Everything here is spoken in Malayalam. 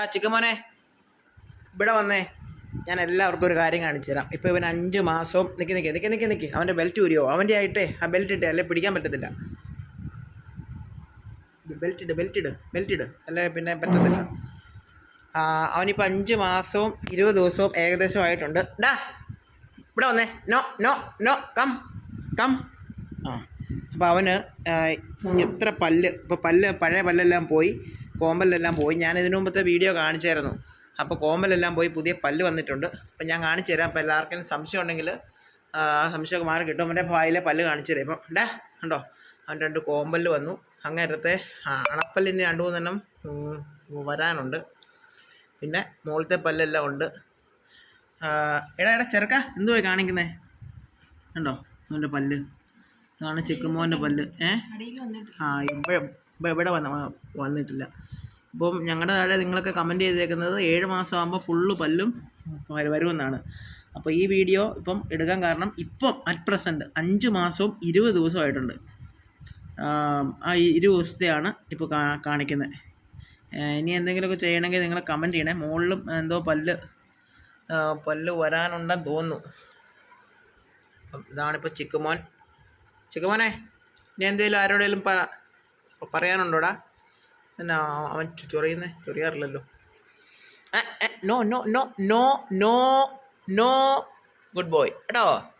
ആ ചിക്കൻ മോനെ ഇവിടെ വന്നേ. ഞാൻ എല്ലാവർക്കും ഒരു കാര്യം കാണിച്ചു തരാം. ഇപ്പോൾ ഇവൻ അഞ്ച് മാസവും നിൽക്കി നിൽക്കി നിൽക്കി നിൽക്കി നിൽക്കി അവന്റെ ബെൽറ്റ് ഊരിയോ? അവന്റെ ആയിട്ടേ ആ ബെൽറ്റ് ഇട്ടേ അല്ലെ പിടിക്കാൻ പറ്റത്തില്ല. ബെൽറ്റ് ഇട് ബെൽറ്റ് ഇട് ബെൽറ്റ് ഇട് അല്ലെ പിന്നെ പറ്റത്തില്ല. അവനിപ്പോൾ അഞ്ച് മാസവും ഇരുപത് ദിവസവും ഏകദേശം ആയിട്ടുണ്ട്. ഡാ ഇവിടെ വന്നേ. No no no come come. ആ അപ്പോൾ അവന് എത്ര പല്ല് ഇപ്പോൾ പല്ല് പഴയ പല്ലെല്ലാം പോയി. കോമ്പലെല്ലാം പോയി. ഞാൻ ഇതിനു മുമ്പത്തെ വീഡിയോ കാണിച്ചായിരുന്നു. അപ്പോൾ കോമ്പലെല്ലാം പോയി പുതിയ പല്ല് വന്നിട്ടുണ്ട്. അപ്പം ഞാൻ കാണിച്ചു തരാം. അപ്പോൾ എല്ലാവർക്കും സംശയം ഉണ്ടെങ്കിൽ ആ സംശയമൊക്കെ മാറി കിട്ടും. അവന്റെ വായിലെ പല്ല് കാണിച്ചു തരാം. ഇപ്പം ഡാ കണ്ടോ? അവൻ രണ്ട് കോമ്പൽ വന്നു. അങ്ങേരത്തെ അണപ്പല്ലിന്റെ അണപ്പല്ലിന് രണ്ട് മൂന്നെണ്ണം വരാനുണ്ട്. പിന്നെ മുകളിലത്തെ പല്ലെല്ലാം ഉണ്ട്. എടാ എടാ ചെറുക്ക എന്തുവായി കാണിക്കുന്നേ? കണ്ടോ? അവന്റെ പല്ല്. ഇതാണ് ചെക്കുമോന്റെ പല്ല്. ഏ? ആ ഇവിടെ ഇവിടെ ഇവിടെ വന്ന വന്നിട്ടില്ല. അപ്പം ഞങ്ങളുടെ താഴെ നിങ്ങളൊക്കെ കമന്റ് ചെയ്തേക്കുന്നത് ഏഴ് മാസം ആകുമ്പോൾ ഫുള്ള് പല്ലും വര- വരുമെന്നാണ്. അപ്പോൾ ഈ വീഡിയോ ഇപ്പം എടുക്കാൻ കാരണം ഇപ്പം അറ്റ് പ്രസന്റ് അഞ്ച് മാസവും ഇരുപത് ദിവസമായിട്ടുണ്ട്. ആ ഇരു ദിവസത്തെയാണ് ഇപ്പോൾ കാണിക്കുന്നത് ഇനി എന്തെങ്കിലുമൊക്കെ ചെയ്യണമെങ്കിൽ നിങ്ങൾ കമന്റ് ചെയ്യണേ. മുകളിലും എന്തോ പല്ല് പല്ല് വരാനുണ്ടെന്ന് തോന്നുന്നു. ഇതാണിപ്പോൾ ചിക്കുമോൻ. ചിക്കുമോനെ ഇനി എന്തെങ്കിലും ആരോടെങ്കിലും പ- പറയാനുണ്ടോടാ? എന്നാ അവൻ ചൊറിയുന്നേ? ചൊറിയാറില്ലല്ലോ. No no no no no no good boy. കേട്ടോ